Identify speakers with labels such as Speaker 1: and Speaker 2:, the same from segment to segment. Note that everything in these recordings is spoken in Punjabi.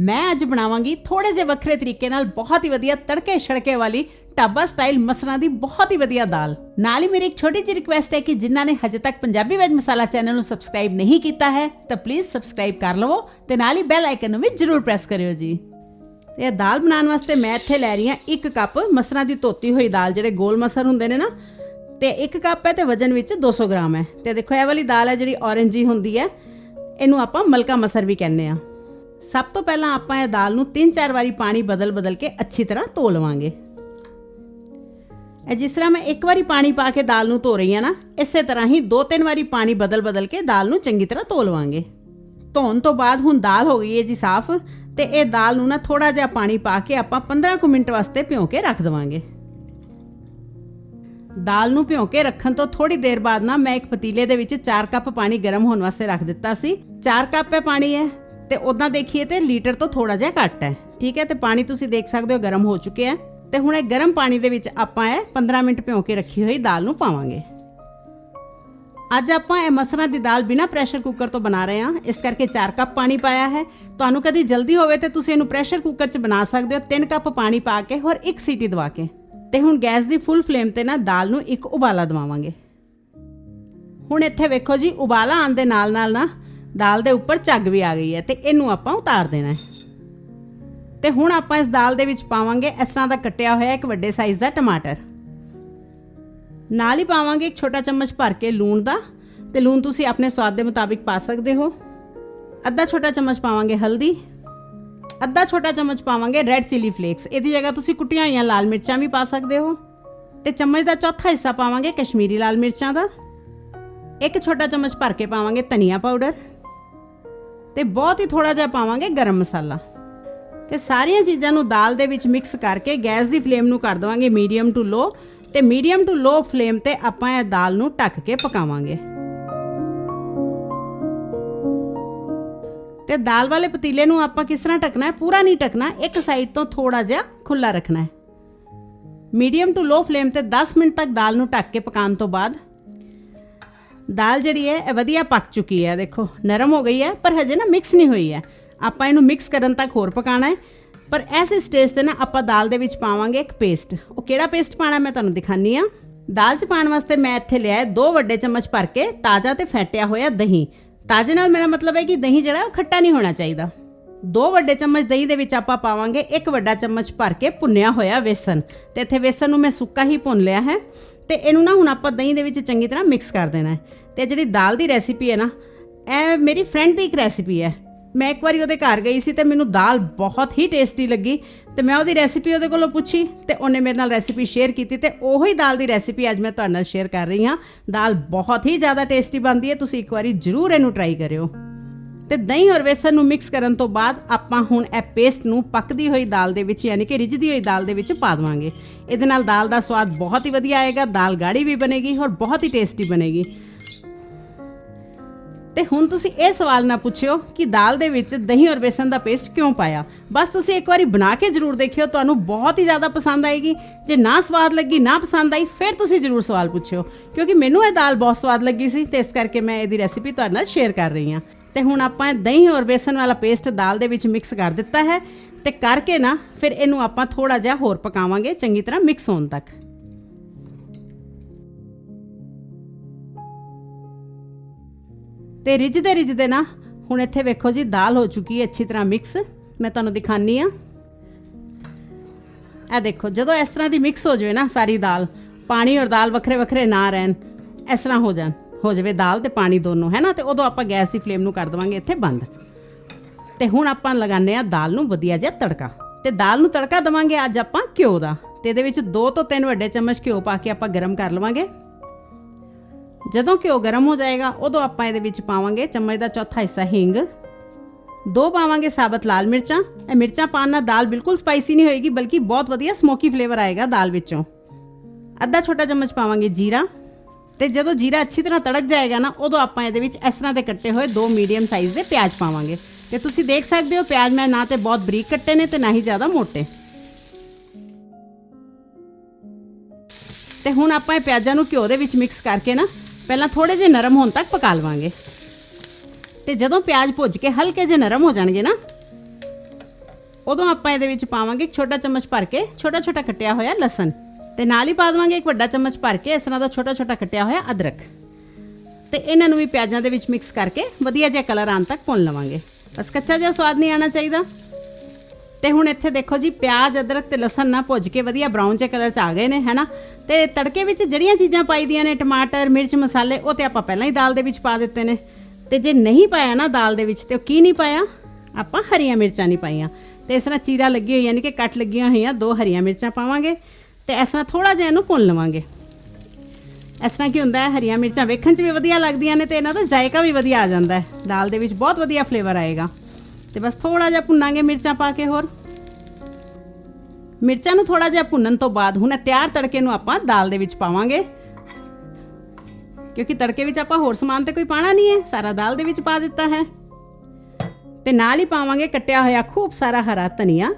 Speaker 1: ਮੈਂ ਅੱਜ ਬਣਾਵਾਂਗੀ ਥੋੜੇ ਜਿਹੇ ਵੱਖਰੇ ਤਰੀਕੇ ਨਾਲ ਬਹੁਤ ਹੀ ਵਧੀਆ ਤੜਕੇ ਛੜਕੇ ਵਾਲੀ ਢਾਬਾ ਸਟਾਈਲ ਮਸਰਾਂ ਦੀ ਬਹੁਤ ਹੀ ਵਧੀਆ ਦਾਲ। ਨਾਲ ਹੀ ਮੇਰੀ ਇੱਕ ਛੋਟੀ ਜਿਹੀ ਰਿਕੁਐਸਟ ਹੈ ਕਿ ਜਿਨ੍ਹਾਂ ਨੇ ਹਜੇ ਤੱਕ ਪੰਜਾਬੀ ਵੈਜ ਮਸਾਲਾ ਚੈਨਲ ਨੂੰ ਸਬਸਕ੍ਰਾਈਬ ਨਹੀਂ ਕੀਤਾ ਹੈ, ਤਾਂ ਪਲੀਜ਼ ਸਬਸਕ੍ਰਾਈਬ ਕਰ ਲਵੋ ਤੇ ਨਾਲ ਹੀ ਬੈਲ ਆਈਕਨ ਨੂੰ ਵੀ ਜਰੂਰ ਪ੍ਰੈਸ ਕਰਿਓ ਜੀ। ਇਹ ਦਾਲ ਬਣਾਉਣ ਵਾਸਤੇ ਮੈਂ ਇੱਥੇ ਲੈ ਰਹੀ ਹਾਂ 1 ਕੱਪ ਮਸਰਾਂ ਦੀ ਧੋਤੀ ਹੋਈ ਦਾਲ, ਜਿਹੜੇ ਗੋਲ ਮਸਰ ਹੁੰਦੇ ਨੇ ਨਾ, ਤੇ 1 ਕੱਪ ਹੈ ਤੇ ਵਜਨ ਵਿੱਚ 200 ਗ੍ਰਾਮ ਹੈ। ਤੇ ਦੇਖੋ, ਇਹ ਵਾਲੀ ਦਾਲ ਹੈ ਜਿਹੜੀ ਔਰੰਜੀ ਹੁੰਦੀ ਹੈ, ਇਹਨੂੰ ਆਪਾਂ ਮਲਕਾ ਮਸਰ ਵੀ ਕਹਿੰਦੇ ਆ ਸਭ ਤੋਂ ਪਹਿਲਾਂ ਆਪਾਂ ਇਹ ਦਾਲ ਨੂੰ 3-4 ਵਾਰੀ ਪਾਣੀ ਬਦਲ-ਬਦਲ ਕੇ ਅੱਛੀ ਤਰ੍ਹਾਂ ਧੋ ਲਵਾਂਗੇ। ਇਹ ਜਿਸ ਤਰ੍ਹਾਂ ਮੈਂ ਇੱਕ ਵਾਰੀ ਪਾਣੀ ਪਾ ਕੇ ਦਾਲ ਨੂੰ ਧੋ ਰਹੀ ਹਾਂ ਨਾ, ਇਸੇ ਤਰ੍ਹਾਂ ਹੀ ਦੋ ਤਿੰਨ ਵਾਰੀ ਪਾਣੀ ਬਦਲ-ਬਦਲ ਕੇ ਦਾਲ ਨੂੰ ਚੰਗੀ ਤਰ੍ਹਾਂ ਧੋ ਲਵਾਂਗੇ। ਧੋਣ ਤੋਂ ਬਾਅਦ ਹੁਣ ਦਾਲ ਹੋ ਗਈ ਹੈ ਜੀ ਸਾਫ਼, ਤੇ ਇਹ ਦਾਲ ਨੂੰ ਨਾ ਥੋੜਾ ਜਿਹਾ ਪਾਣੀ ਪਾ ਕੇ ਆਪਾਂ 15 ਕੁ ਮਿੰਟ ਵਾਸਤੇ ਭਿਓ ਕੇ ਰੱਖ ਦਵਾਂਗੇ। ਦਾਲ ਨੂੰ ਭਿਓ ਕੇ ਰੱਖਣ ਤੋਂ ਥੋੜੀ ਦੇਰ ਬਾਅਦ ਨਾ ਮੈਂ ਇੱਕ ਪਤੀਲੇ ਦੇ ਵਿੱਚ 4 ਕੱਪ ਪਾਣੀ ਗਰਮ ਹੋਣ ਵਾਸਤੇ ਰੱਖ ਦਿੱਤਾ ਸੀ। 4 ਕੱਪ ਹੈ ਪਾਣੀ ਹੈ ਤੇ ਉਦਾਂ ਦੇਖੀਏ ਤੇ ਲੀਟਰ ਤੋਂ ਥੋੜਾ ਜਿਹਾ ਘੱਟ ਹੈ। ਠੀਕ ਹੈ, ਤੇ ਪਾਣੀ ਤੁਸੀਂ ਦੇਖ ਸਕਦੇ ਹੋ ਗਰਮ ਹੋ ਚੁੱਕਿਆ ਹੈ। ਤੇ ਹੁਣ ਇਹ ਗਰਮ ਪਾਣੀ ਦੇ ਵਿੱਚ ਆਪਾਂ ਇਹ 15 ਮਿੰਟ ਭਿਓ ਕੇ ਰੱਖੀ ਹੋਈ ਦਾਲ ਨੂੰ ਪਾਵਾਂਗੇ। ਅੱਜ ਆਪਾਂ ਇਹ ਮਸਰਾਂ ਦੀ ਦਾਲ ਬਿਨਾ ਪ੍ਰੈਸ਼ਰ ਕੁੱਕਰ ਤੋਂ ਬਣਾ ਰਹੇ ਹਾਂ। ਇਸ ਕਰਕੇ 4 ਕੱਪ ਪਾਣੀ ਪਾਇਆ ਹੈ। ਤੁਹਾਨੂੰ ਕਦੀ ਜਲਦੀ ਹੋਵੇ ਤੇ ਤੁਸੀਂ ਇਹਨੂੰ ਪ੍ਰੈਸ਼ਰ ਕੁੱਕਰ 'ਚ ਬਣਾ ਸਕਦੇ ਹੋ। 3 ਕੱਪ ਪਾਣੀ ਪਾ ਕੇ ਹੋਰ ਇੱਕ ਸੀਟੀ ਦਵਾ ਕੇ। ਤੇ ਹੁਣ ਗੈਸ ਦੀ ਫੁੱਲ ਫਲੇਮ ਤੇ ਨਾ ਦਾਲ ਨੂੰ ਇੱਕ ਉਬਾਲਾ ਦਵਾਵਾਂਗੇ। ਹੁਣ ਇੱਥੇ ਵੇਖੋ ਜੀ, ਉਬਾਲਾ ਆਉਣ ਦੇ ਨਾਲ ਨਾਲ ਨਾ ਦਾਲ ਦੇ ਉੱਪਰ ਝੱਗ ਵੀ ਆ ਗਈ ਹੈ ਤੇ ਇਹਨੂੰ ਆਪਾਂ ਉਤਾਰ ਦੇਣਾ ਹੈ। ਤੇ ਹੁਣ ਆਪਾਂ ਇਸ ਦਾਲ ਦੇ ਵਿੱਚ ਪਾਵਾਂਗੇ ਇਸ ਤਰ੍ਹਾਂ ਦਾ ਕੱਟਿਆ ਹੋਇਆ ਇੱਕ ਵੱਡੇ ਸਾਈਜ਼ ਦਾ ਟਮਾਟਰ। ਨਾਲ ਹੀ ਪਾਵਾਂਗੇ ਇੱਕ ਛੋਟਾ ਚਮਚ ਭਰ ਕੇ ਲੂਣ ਦਾ, ਤੇ ਲੂਣ ਤੁਸੀਂ ਆਪਣੇ ਸਵਾਦ ਦੇ ਮੁਤਾਬਿਕ ਪਾ ਸਕਦੇ ਹੋ। ਅੱਧਾ ਛੋਟਾ ਚਮਚ ਪਾਵਾਂਗੇ ਹਲਦੀ, ਅੱਧਾ ਛੋਟਾ ਚਮਚ ਪਾਵਾਂਗੇ ਰੈੱਡ ਚਿਲੀ ਫਲੇਕਸ ਇਹਦੀ ਜਗ੍ਹਾ ਤੁਸੀਂ ਕੁੱਟੀਆਂ ਹੋਈਆਂ ਲਾਲ ਮਿਰਚਾਂ ਵੀ ਪਾ ਸਕਦੇ ਹੋ। ਤੇ ਚਮਚ ਦਾ ਚੌਥਾ ਹਿੱਸਾ ਪਾਵਾਂਗੇ ਕਸ਼ਮੀਰੀ ਲਾਲ ਮਿਰਚਾਂ ਦਾ। ਇੱਕ ਛੋਟਾ ਚਮਚ ਭਰ ਕੇ ਪਾਵਾਂਗੇ ਧਨੀਆ ਪਾਊਡਰ। ਤੇ ਬਹੁਤ ਹੀ ਥੋੜਾ ਜਿਹਾ ਪਾਵਾਂਗੇ ਗਰਮ ਮਸਾਲਾ। ਤੇ ਸਾਰੀਆਂ ਚੀਜ਼ਾਂ ਨੂੰ ਦਾਲ ਦੇ ਵਿੱਚ ਮਿਕਸ ਕਰਕੇ ਗੈਸ ਦੀ ਫਲੇਮ ਨੂੰ ਕਰ ਦਵਾਂਗੇ ਮੀਡੀਅਮ ਟੂ ਲੋ। ਤੇ ਮੀਡੀਅਮ ਟੂ ਲੋ ਫਲੇਮ ਤੇ ਆਪਾਂ ਇਹ ਦਾਲ ਨੂੰ ਢੱਕ ਕੇ ਪਕਾਵਾਂਗੇ। ਤੇ ਦਾਲ ਵਾਲੇ ਪਤੀਲੇ ਨੂੰ ਆਪਾਂ ਕਿਸ ਤਰ੍ਹਾਂ ਢੱਕਣਾ ਹੈ? ਪੂਰਾ ਨਹੀਂ ਢੱਕਣਾ, ਇੱਕ ਸਾਈਡ ਤੋਂ ਥੋੜਾ ਜਿਹਾ ਖੁੱਲਾ ਰੱਖਣਾ ਹੈ। ਮੀਡੀਅਮ ਟੂ ਲੋ ਫਲੇਮ ਤੇ 10 ਮਿੰਟ ਤੱਕ ਦਾਲ ਨੂੰ ਢੱਕ ਕੇ ਪਕਾਉਣ ਤੋਂ ਬਾਅਦ ਦਾਲ ਜਿਹੜੀ ਹੈ, ਇਹ ਵਧੀਆ ਪੱਕ ਚੁੱਕੀ ਹੈ। ਦੇਖੋ, ਨਰਮ ਹੋ ਗਈ ਹੈ, ਪਰ ਹਜੇ ਨਾ ਮਿਕਸ ਨਹੀਂ ਹੋਈ ਹੈ। ਆਪਾਂ ਇਹਨੂੰ ਮਿਕਸ ਕਰਨ ਤੱਕ ਹੋਰ ਪਕਾਣਾ ਹੈ। ਪਰ ਇਸ ਸਟੇਜ ਤੇ ਨਾ ਆਪਾਂ ਦਾਲ ਦੇ ਵਿੱਚ ਪਾਵਾਂਗੇ ਇੱਕ ਪੇਸਟ ਉਹ ਕਿਹੜਾ ਪੇਸਟ ਪਾਣਾ ਮੈਂ ਤੁਹਾਨੂੰ ਦਿਖਾਨੀ ਆ ਦਾਲ 'ਚ ਪਾਉਣ ਵਾਸਤੇ ਮੈਂ ਇੱਥੇ ਲਿਆ ਹੈ ਦੋ ਵੱਡੇ ਚਮਚ ਭਰ ਕੇ ਤਾਜ਼ਾ ਤੇ ਫੈਟਿਆ ਹੋਇਆ ਦਹੀਂ। ਤਾਜ਼ੇ ਨਾਲ ਮੇਰਾ ਮਤਲਬ ਹੈ ਕਿ ਦਹੀਂ ਜਿਹੜਾ ਉਹ ਖੱਟਾ ਨਹੀਂ ਹੋਣਾ ਚਾਹੀਦਾ। ਦੋ ਵੱਡੇ ਚਮਚ ਦਹੀਂ ਦੇ ਵਿੱਚ ਆਪਾਂ ਪਾਵਾਂਗੇ, ਇੱਕ ਵੱਡਾ ਚਮਚ ਭਰ ਕੇ ਭੁੰਨਿਆ ਹੋਇਆ ਵੇਸਣ। ਤੇ ਇੱਥੇ ਵੇਸਣ ਨੂੰ ਮੈਂ ਸੁੱਕਾ ਹੀ ਭੁੰਨ ਲਿਆ ਹੈ। ਤੇ ਇਹਨੂੰ ਨਾ ਹੁਣ ਆਪਾਂ ਦਹੀਂ ਦੇ ਵਿੱਚ ਚੰਗੀ ਤਰ੍ਹਾਂ ਮਿਕਸ ਕਰ ਦੇਣਾ ਹੈ। ਤੇ ਜਿਹੜੀ ਦਾਲ ਦੀ ਰੈਸਿਪੀ ਹੈ ਨਾ, ਇਹ ਮੇਰੀ ਫਰੈਂਡ ਦੀ ਇੱਕ ਰੈਸਿਪੀ ਹੈ। ਮੈਂ ਇੱਕ ਵਾਰੀ ਉਹਦੇ ਘਰ ਗਈ ਸੀ ਤੇ ਮੈਨੂੰ ਦਾਲ ਬਹੁਤ ਹੀ ਟੇਸਟੀ ਲੱਗੀ। ਤੇ ਮੈਂ ਉਹਦੀ ਰੈਸਿਪੀ ਉਹਦੇ ਕੋਲੋਂ ਪੁੱਛੀ ਤੇ ਉਹਨੇ ਮੇਰੇ ਨਾਲ ਰੈਸਿਪੀ ਸ਼ੇਅਰ ਕੀਤੀ ਤੇ ਉਹੀ ਦਾਲ ਦੀ ਰੈਸਿਪੀ ਅੱਜ ਮੈਂ ਤੁਹਾਡੇ ਨਾਲ ਸ਼ੇਅਰ ਕਰ ਰਹੀ ਹਾਂ। ਦਾਲ ਬਹੁਤ ਹੀ ਜ਼ਿਆਦਾ ਟੇਸਟੀ ਬਣਦੀ ਹੈ, ਤੁਸੀਂ ਇੱਕ ਵਾਰੀ ਜ਼ਰੂਰ ਇਹਨੂੰ ਟਰਾਈ ਕਰਿਓ। ਤੇ ਦਹੀਂ ਔਰ ਵੇਸਣ ਨੂੰ ਮਿਕਸ ਕਰਨ ਤੋਂ ਬਾਅਦ ਆਪਾਂ ਹੁਣ ਇਹ ਪੇਸਟ ਨੂੰ ਪੱਕਦੀ ਹੋਈ ਦਾਲ ਦੇ ਵਿੱਚ ਯਾਨੀ ਕਿ ਰਿੱਝਦੀ ਹੋਈ ਦਾਲ ਦੇ ਵਿੱਚ ਪਾ ਦਵਾਂਗੇ। ਇਹਦੇ ਨਾਲ ਦਾਲ ਦਾ ਸਵਾਦ ਬਹੁਤ ਹੀ ਵਧੀਆ ਆਏਗਾ, ਦਾਲ ਗਾੜੀ ਵੀ ਬਣੇਗੀ ਔਰ ਬਹੁਤ ਹੀ ਟੇਸਟੀ ਬਣੇਗੀ। ਤੇ ਹੁਣ ਤੁਸੀਂ ਇਹ ਸਵਾਲ ਨਾ ਪੁੱਛਿਓ ਕਿ ਦਾਲ ਦੇ ਵਿੱਚ ਦਹੀਂ ਔਰ ਬੇਸਨ ਦਾ ਪੇਸਟ ਕਿਉਂ ਪਾਇਆ? ਬਸ ਤੁਸੀਂ ਇੱਕ ਵਾਰੀ ਬਣਾ ਕੇ ਜ਼ਰੂਰ ਦੇਖਿਓ, ਤੁਹਾਨੂੰ ਬਹੁਤ ਹੀ ਜ਼ਿਆਦਾ ਪਸੰਦ ਆਏਗੀ। ਜੇ ਨਾ ਸਵਾਦ ਲੱਗੀ, ਨਾ ਪਸੰਦ ਆਈ, ਫਿਰ ਤੁਸੀਂ ਜ਼ਰੂਰ ਸਵਾਲ ਪੁੱਛਿਓ। ਕਿਉਂਕਿ ਮੈਨੂੰ ਇਹ ਦਾਲ ਬਹੁਤ ਸਵਾਦ ਲੱਗੀ ਸੀ ਤੇ ਇਸ ਕਰਕੇ ਮੈਂ ਇਹਦੀ ਰੈਸਿਪੀ ਤੁਹਾਡੇ ਨਾਲ ਸ਼ੇਅਰ ਕਰ ਰਹੀ ਹਾਂ। ਤੇ ਹੁਣ ਆਪਾਂ ਦਹੀਂ ਔਰ ਬੇਸਨ ਵਾਲਾ ਪੇਸਟ ਦਾਲ ਦੇ ਵਿੱਚ ਮਿਕਸ ਕਰ ਦਿੱਤਾ ਹੈ ਤੇ ਕਰਕੇ ਨਾ ਫਿਰ ਇਹਨੂੰ ਆਪਾਂ ਥੋੜਾ ਜਿਹਾ ਹੋਰ ਪਕਾਵਾਂਗੇ, ਚੰਗੀ ਤਰ੍ਹਾਂ ਮਿਕਸ ਹੋਣ ਤੱਕ। ਤੇ ਰਿੱਝਦੇ ਰਿੱਝਦੇ ਨਾ ਹੁਣ ਇੱਥੇ ਵੇਖੋ ਜੀ, ਦਾਲ ਹੋ ਚੁੱਕੀ ਹੈ, ਅੱਛੀ ਤਰ੍ਹਾਂ ਮਿਕਸ ਮੈਂ ਤੁਹਾਨੂੰ ਦਿਖਾਨੀ ਆ। ਇਹ ਦੇਖੋ, ਜਦੋਂ ਇਸ ਤਰ੍ਹਾਂ ਦੀ ਮਿਕਸ ਹੋ ਜਾਵੇ ਨਾ ਸਾਰੀ ਦਾਲ, ਪਾਣੀ ਔਰ ਦਾਲ ਵੱਖਰੇ ਵੱਖਰੇ ਨਾ ਰਹਿਣ, ਇਸ ਤਰ੍ਹਾਂ ਹੋ ਜਾਣ। ਹੋ ਜਾਵੇ, ਦਾਲ ਤੇ ਪਾਣੀ ਦੋਨੋਂ, ਹੈ ਨਾ? ਤੇ ਉਦੋਂ ਆਪਾਂ ਗੈਸ ਦੀ ਫਲੇਮ ਨੂੰ ਕਰ ਦਵਾਂਗੇ ਇੱਥੇ ਬੰਦ। ਤੇ ਹੁਣ ਆਪਾਂ ਲਗਾਉਂਦੇ ਆ ਦਾਲ ਨੂੰ ਵਧੀਆ ਜਿਹਾ ਤੜਕਾ। ਤੇ ਦਾਲ ਨੂੰ ਤੜਕਾ ਦਵਾਂਗੇ ਅੱਜ ਆਪਾਂ ਘਿਓ ਦਾ। ਤੇ ਇਹਦੇ ਵਿੱਚ 2 ਤੋਂ 3 ਵੱਡੇ ਚਮਚ ਘਿਓ ਪਾ ਕੇ ਆਪਾਂ ਗਰਮ ਕਰ ਲਵਾਂਗੇ। ਜਦੋਂ ਘਿਓ ਗਰਮ ਹੋ ਜਾਏਗਾ, ਉਦੋਂ ਆਪਾਂ ਇਹਦੇ ਵਿੱਚ ਪਾਵਾਂਗੇ ਚਮਚ ਦਾ ਚੌਥਾ ਹਿੱਸਾ ਹਿੰਗ। ਦੋ ਪਾਵਾਂਗੇ ਸਾਬਤ ਲਾਲ ਮਿਰਚਾਂ। ਇਹ ਮਿਰਚਾਂ ਪਾਉਣ ਨਾਲ ਦਾਲ ਬਿਲਕੁਲ ਸਪਾਈਸੀ ਨਹੀਂ ਹੋਏਗੀ, ਬਲਕਿ ਬਹੁਤ ਵਧੀਆ ਸਮੋਕੀ ਫਲੇਵਰ ਆਏਗਾ ਦਾਲ ਵਿੱਚੋਂ। ਅੱਧਾ ਛੋਟਾ ਚਮਚ ਪਾਵਾਂਗੇ ਜੀਰਾ। ਤੇ ਜਦੋਂ ਜੀਰਾ ਅੱਛੀ ਤਰ੍ਹਾਂ ਤੜਕ ਜਾਏਗਾ ਨਾ, ਉਦੋਂ ਆਪਾਂ ਇਹਦੇ ਵਿੱਚ ਇਸ ਤਰ੍ਹਾਂ ਦੇ ਕੱਟੇ ਹੋਏ ਦੋ ਮੀਡੀਅਮ ਸਾਈਜ਼ ਦੇ ਪਿਆਜ਼ ਪਾਵਾਂਗੇ। ਤੇ ਤੁਸੀਂ ਦੇਖ ਸਕਦੇ ਹੋ ਪਿਆਜ਼ ਮੈਂ ਨਾ ਤੇ ਬਹੁਤ ਬਰੀਕ ਕੱਟੇ ਨੇ ਤੇ ਨਾ ਹੀ ਜ਼ਿਆਦਾ ਮੋਟੇ। ਤੇ ਹੁਣ ਆਪਾਂ ਇਹ ਪਿਆਜ਼ਾਂ ਨੂੰ ਘਿਓ ਦੇ ਵਿੱਚ ਮਿਕਸ ਕਰਕੇ ਨਾ, ਪਹਿਲਾਂ ਥੋੜੇ ਜਿਹੇ ਨਰਮ ਹੋਣ ਤੱਕ ਪਕਾ ਲਵਾਂਗੇ। ਤੇ ਜਦੋਂ ਪਿਆਜ਼ ਭੁੱਜ ਕੇ ਹਲਕੇ ਜਿਹੇ ਨਰਮ ਹੋ ਜਾਣਗੇ ਨਾ, ਉਦੋਂ ਆਪਾਂ ਇਹਦੇ ਵਿੱਚ ਪਾਵਾਂਗੇ ਇੱਕ ਛੋਟਾ ਚਮਚ ਭਰ ਕੇ ਛੋਟਾ ਛੋਟਾ ਕੱਟਿਆ ਹੋਇਆ ਲਸਣ। ਤੇ ਨਾਲ ਹੀ ਪਾ ਦੇਵਾਂਗੇ ਇੱਕ ਵੱਡਾ ਚਮਚ ਭਰ ਕੇ, ਇਸ ਤਰ੍ਹਾਂ ਦਾ ਛੋਟਾ ਛੋਟਾ ਕੱਟਿਆ ਹੋਇਆ ਅਦਰਕ। ਤੇ ਇਹਨਾਂ ਨੂੰ ਵੀ ਪਿਆਜ਼ਾਂ ਦੇ ਵਿੱਚ ਮਿਕਸ ਕਰਕੇ ਵਧੀਆ ਜਿਹਾ ਕਲਰ ਆਉਣ ਤੱਕ ਭੁੰਨ ਲਵਾਂਗੇ। ਬਸ ਕੱਚਾ ਜਿਹਾ ਸਵਾਦ ਨਹੀਂ ਆਣਾ ਚਾਹੀਦਾ। ਤੇ ਹੁਣ ਇੱਥੇ ਦੇਖੋ ਜੀ, ਪਿਆਜ਼, ਅਦਰਕ ਤੇ ਲਸਣ ਨਾ ਭੁੱਜ ਕੇ ਵਧੀਆ ਬ੍ਰਾਊਨ ਜਿਹੇ ਕਲਰ ਚ ਆ ਗਏ ਨੇ ਹੈਨਾ ਤੇ ਤੜਕੇ ਵਿੱਚ ਜਿਹੜੀਆਂ ਚੀਜ਼ਾਂ ਪਾਈ ਦੀਆਂ ਨੇ, ਟਮਾਟਰ, ਮਿਰਚ, ਮਸਾਲੇ, ਉਹ ਤੇ ਆਪਾਂ ਪਹਿਲਾਂ ਹੀ ਦਾਲ ਦੇ ਵਿੱਚ ਪਾ ਦਿੱਤੇ ਨੇ। ਤੇ ਜੇ ਨਹੀਂ ਪਾਇਆ ਨਾ ਦਾਲ ਦੇ ਵਿੱਚ, ਤੇ ਉਹ ਕੀ ਨਹੀਂ ਪਾਇਆ? ਆਪਾਂ ਹਰੀਆਂ ਮਿਰਚਾਂ ਨਹੀਂ ਪਾਈਆਂ। ਤੇ ਇਸ ਤਰ੍ਹਾਂ ਚੀਰਾ ਲੱਗੀ ਹੋਈ ਯਾਨੀ ਕਿ ਕੱਟ ਲੱਗੀਆਂ ਹੋਈਆਂ, ਦੋ ਹਰੀਆਂ ਮਿਰਚਾਂ ਪਾਵਾਂਗੇ। ਤੇ ਇਸ ਤਰ੍ਹਾਂ ਥੋੜਾ ਜਿਹਾ ਇਹਨੂੰ ਭੁੰਨ ਲਵਾਂਗੇ। ਇਸ ਤਰ੍ਹਾਂ ਕੀ ਹੁੰਦਾ ਹੈ, ਹਰੀਆਂ ਮਿਰਚਾਂ ਵੇਖਣ 'ਚ ਵੀ ਵਧੀਆ ਲੱਗਦੀਆਂ ਨੇ ਤੇ ਇਹਨਾਂ ਦਾ ਜ਼ਾਇਕਾ ਵੀ ਵਧੀਆ ਆ ਜਾਂਦਾ ਹੈ। ਦਾਲ ਦੇ ਵਿੱਚ ਬਹੁਤ ਵਧੀਆ ਫਲੇਵਰ ਆਏਗਾ। ਤੇ ਬਸ ਥੋੜਾ ਜਿਹਾ ਭੁੰਨਾਂਗੇ ਮਿਰਚਾਂ ਪਾ ਕੇ ਹੋਰ। ਮਿਰਚਾਂ ਨੂੰ ਥੋੜਾ ਜਿਹਾ ਭੁੰਨਣ ਤੋਂ ਬਾਅਦ ਹੁਣ ਤਿਆਰ ਤੜਕੇ ਨੂੰ ਆਪਾਂ ਦਾਲ ਦੇ ਵਿੱਚ ਪਾਵਾਂਗੇ। ਕਿਉਂਕਿ ਤੜਕੇ ਵਿੱਚ ਆਪਾਂ ਹੋਰ ਸਮਾਨ ਤੇ ਕੋਈ ਪਾਣਾ ਨਹੀਂ ਹੈ, ਸਾਰਾ ਦਾਲ ਦੇ ਵਿੱਚ ਪਾ ਦਿੱਤਾ ਹੈ। ਤੇ ਨਾਲ ਹੀ ਪਾਵਾਂਗੇ ਕੱਟਿਆ ਹੋਇਆ ਖੂਬ ਸਾਰਾ ਹਰਾ ਧਨੀਆ।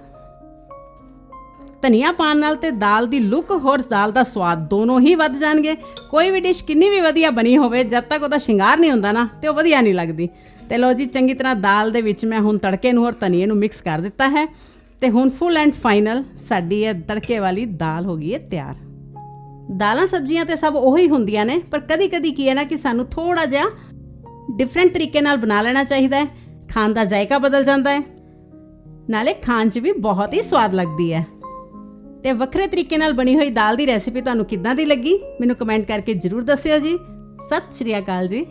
Speaker 1: ਧਨੀਆ ਪਾਣ ਨਾਲ ਤੇ ਦਾਲ ਦੀ ਲੁੱਕ ਹੋਰ ਦਾਲ ਦਾ ਸਵਾਦ ਦੋਨੋਂ ਹੀ ਵੱਧ ਜਾਣਗੇ। ਕੋਈ ਵੀ ਡਿਸ਼ ਕਿੰਨੀ ਵੀ ਵਧੀਆ ਬਣੀ ਹੋਵੇ, ਜਦ ਤੱਕ ਉਹਦਾ ਸ਼ਿੰਗਾਰ ਨਹੀਂ ਹੁੰਦਾ ਨਾ, ਤੇ ਉਹ ਵਧੀਆ ਨਹੀਂ ਲੱਗਦੀ। ਤੇ ਲੋ ਜੀ, ਚੰਗੀ ਤਰ੍ਹਾਂ ਦਾਲ ਦੇ ਵਿੱਚ ਮੈਂ ਹੁਣ ਤੜਕੇ ਨੂੰ ਔਰ ਧਨੀਏ ਨੂੰ ਮਿਕਸ ਕਰ ਦਿੱਤਾ ਹੈ। ਤੇ ਹੁਣ ਫੁੱਲ ਐਂਡ ਫਾਈਨਲ ਸਾਡੀ ਇਹ ਤੜਕੇ ਵਾਲੀ ਦਾਲ ਹੋ ਗਈ ਹੈ ਤਿਆਰ। ਦਾਲਾਂ ਸਬਜ਼ੀਆਂ ਤੇ ਸਭ ਉਹੀ ਹੁੰਦੀਆਂ ਨੇ, ਪਰ ਕਦੀ-ਕਦੀ ਕੀ ਹੈ ਨਾ ਕਿ ਸਾਨੂੰ ਥੋੜਾ ਜਿਹਾ ਡਿਫਰੈਂਟ ਤਰੀਕੇ ਨਾਲ ਬਣਾ ਲੈਣਾ ਚਾਹੀਦਾ ਹੈ। ਖਾਣ ਦਾ ਜ਼ਾਇਕਾ ਬਦਲ ਜਾਂਦਾ ਹੈ। ਨਾਲੇ ਖਾਣ 'ਚ ਵੀ ਬਹੁਤ ਹੀ ਸਵਾਦ ਲੱਗਦੀ ਹੈ। ਤੇ ਵੱਖਰੇ ਤਰੀਕੇ ਨਾਲ ਬਣੀ ਹੋਈ ਦਾਲ ਦੀ ਰੈਸਿਪੀ ਤੁਹਾਨੂੰ ਕਿੱਦਾਂ ਦੀ ਲੱਗੀ? ਮੈਨੂੰ ਕਮੈਂਟ ਕਰਕੇ ਜਰੂਰ ਦੱਸਿਓ ਜੀ। ਸਤਿ ਸ਼੍ਰੀ ਅਕਾਲ ਜੀ।